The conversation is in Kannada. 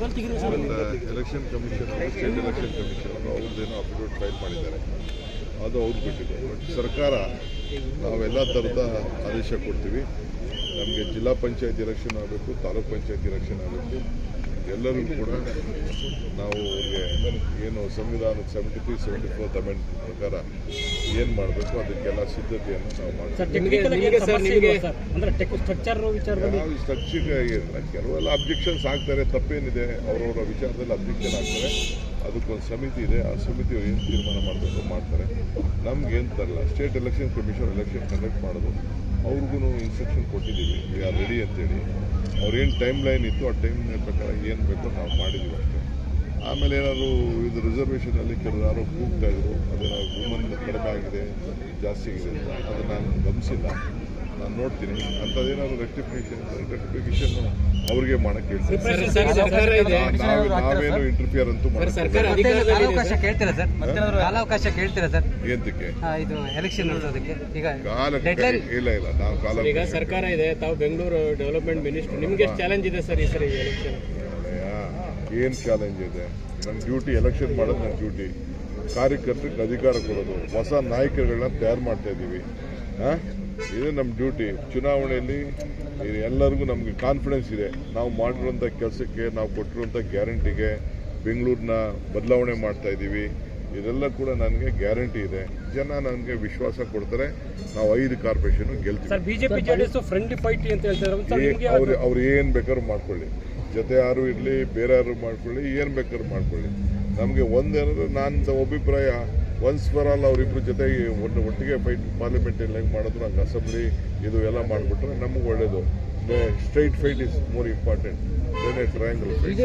Election commission state election commission ಅವ್ರದ್ದೇನೋ affidavit file ಮಾಡಿದ್ದಾರೆ. ಅದು ಅವ್ರು ಬಿಟ್ಟಿದೆ. ಬಟ್ ಸರ್ಕಾರ, ನಾವೆಲ್ಲ ಥರದ ಆದೇಶ ಕೊಡ್ತೀವಿ. ನಮಗೆ ಜಿಲ್ಲಾ ಪಂಚಾಯತ್ ಎಲೆಕ್ಷನ್ ಆಗಬೇಕು, ತಾಲೂಕ್ ಪಂಚಾಯತ್ ಎಲೆಕ್ಷನ್ ಆಗಬೇಕು. ಎಲ್ಲರೂ ಕೂಡ ನಾವು ಅವ್ರಿಗೆ ಏನು ಸಂವಿಧಾನದ seventy three seventy fourth amend ಪ್ರಕಾರ ಏನು ಮಾಡಬೇಕು ಅದಕ್ಕೆಲ್ಲ ಸಿದ್ಧತೆಯನ್ನು ನಾವು ಮಾಡ್ತೀವಿ. ಸರ್ ಟೆಕ್ನಿಕಲ್ ಸರ್, ನಿಮ್ಗೆ- ಅಂದ್ರೆ ಟೆಕ್ ಸ್ಟ್ರಕ್ಚರ್ ಕೆಲವೆಲ್ಲ ಅಬ್ಜೆಕ್ಷನ್ಸ್ ಆಗ್ತಾರೆ ತಪ್ಪೇನಿದೆ ಅವರವರ ವಿಚಾರದಲ್ಲಿ ಅಬ್ಜೆಕ್ಷನ್ ಆಗ್ತಾರೆ. ಅದಕ್ಕೊಂದು ಸಮಿತಿ ಇದೆ ಆ ಸಮಿತಿ ಏನು ತೀರ್ಮಾನ ಮಾಡಬೇಕು ಮಾಡ್ತಾರೆ. ನಮ್ಗೆ ಏನು ತರಲ್ಲ. State election commission election conduct ಮಾಡೋದು. ಅವ್ರಿಗೂ ಇನ್ಸ್ಟ್ರಕ್ಷನ್ ಕೊಟ್ಟಿದ್ದೀವಿ ವಿ ಆರ್ ರೆಡಿ ಅಂತೇಳಿ. ಅವ್ರೇನು ಟೈಮ್ ಲೈನ್ ಇತ್ತು, ಆ ಟೈಮ್ ಲೈನ್ ಪ್ರಕಾರ ಏನು ಬೇಕೋ ನಾವು ಮಾಡಿದ್ದೀವಿ ಅಷ್ಟೇ. ಆಮೇಲೆ ಏನಾದರೂ ಇದು ರಿಸರ್ವೇಷನಲ್ಲಿ ಕೆಲವರು ಯಾರೋ ಕೂಗ್ತಾ ಇದ್ರು, ಅದೇನಾದ್ರು ವುಮನ್ ಕಡಿಮೆ ಆಗಿದೆ, ಜಾಸ್ತಿ ಆಗಿದೆ ಅಂತ, ಅದನ್ನು ನಾನು ಗಮನಿಸಿಲ್ಲ. ನಾನು ನೋಡ್ತೀನಿ. ಅಂಥದ್ದೇನಾದ್ರು ರೆಕ್ಟಿಫಿಕೇಷನ್ ರೆಕ್ಟಿಫಿಕೇಶನ್ ಅವ್ರಿಗೆ ಮಾಡಕ್ಕೆ ನಾವೇನು ಇಂಟರ್ಫಿಯರ್ ಅಂತೂ ಕಾಲಾವಕಾಶ ಸರ್. ಕೇಳ್ತೀರಾ ಸರ್? ಆ, ಇದು ಎಲೆಕ್ಷನ್ ಈಗ ಇಲ್ಲ ಇಲ್ಲ ನಾವು ಕಾಲ ಈಗ ಸರ್ಕಾರ ಇದೆ ತಾವು ಬೆಂಗಳೂರು ಡೆವಲಪ್ಮೆಂಟ್ ಮಿನಿಸ್ಟರ್ ನಿಮ್ಗೆ ಎಷ್ಟು ಚಾಲೆಂಜ್ ಇದೆ ಸರ್ ಈ ಸರಿ ಎಲೆಕ್ಷನ್ ಏನು ಚಾಲೆಂಜ್ ಇದೆ? ನನ್ನ ಡ್ಯೂಟಿ ಎಲೆಕ್ಷನ್ ಮಾಡೋದು ನನ್ನ ಡ್ಯೂಟಿ ಕಾರ್ಯಕರ್ತರಿಗೆ ಅಧಿಕಾರ ಕೊಡೋದು. ಹೊಸ ನಾಯಕರುಗಳನ್ನ ತಯಾರು ಮಾಡ್ತಾ ಇದ್ದೀವಿ ಆ? ಇದು ನಮ್ಮ ಡ್ಯೂಟಿ. ಚುನಾವಣೆಯಲ್ಲಿ ಎಲ್ಲರಿಗೂ ನಮಗೆ ಕಾನ್ಫಿಡೆನ್ಸ್ ಇದೆ. ನಾವು ಮಾಡಿರುವಂಥ ಕೆಲಸಕ್ಕೆ ನಾವು ಕೊಟ್ಟಿರುವಂಥ ಗ್ಯಾರಂಟಿಗೆ ಬೆಂಗಳೂರನ್ನ ಬದಲಾವಣೆ ಮಾಡ್ತಾ ಇದ್ದೀವಿ. ಇದೆಲ್ಲ ಕೂಡ ನನಗೆ ಗ್ಯಾರಂಟಿ ಇದೆ. ಜನ ನನಗೆ ವಿಶ್ವಾಸ ಕೊಡ್ತಾರೆ. ನಾವು ಐದು ಕಾರ್ಪೊರೇಷನ್ ಗೆಲ್ತೀವಿ. Sir BJP JDS friendly fight ಅಂತ ಹೇಳ್ತಾರೆ ಸರ್ ನಿಮಗೆ ಅವ್ರು ಅವ್ರು ಏನು ಬೇಕಾದ್ರೂ ಮಾಡ್ಕೊಳ್ಳಿ. ಜೊತೆ ಯಾರು ಇರಲಿ ಬೇರೆ ಯಾರು ಮಾಡ್ಕೊಳ್ಳಿ ಏನು ಬೇಕಾದ್ರೂ ಮಾಡ್ಕೊಳ್ಳಿ. ನಮಗೆ ಒಂದೇನಾದ್ರು ನನ್ನ ಅಭಿಪ್ರಾಯ ಒನ್ಸ್ ಫಾರ್ ಆಲ್ ಅವರಿಬ್ಬರು ಜೊತೆಗೆ ಒಂದು ಒಟ್ಟಿಗೆ ಫೈಟ್ ಪಾರ್ಲಿಮೆಂಟ್ ಹೆಂಗೆ ಮಾಡಿದ್ರು ಹಂಗೆ ಅಸೆಂಬ್ಲಿ ಇದು ಎಲ್ಲ ಮಾಡಿಬಿಟ್ರೆ ನಮಗೆ ಒಳ್ಳೇದು. Straight fight is more important triangle fight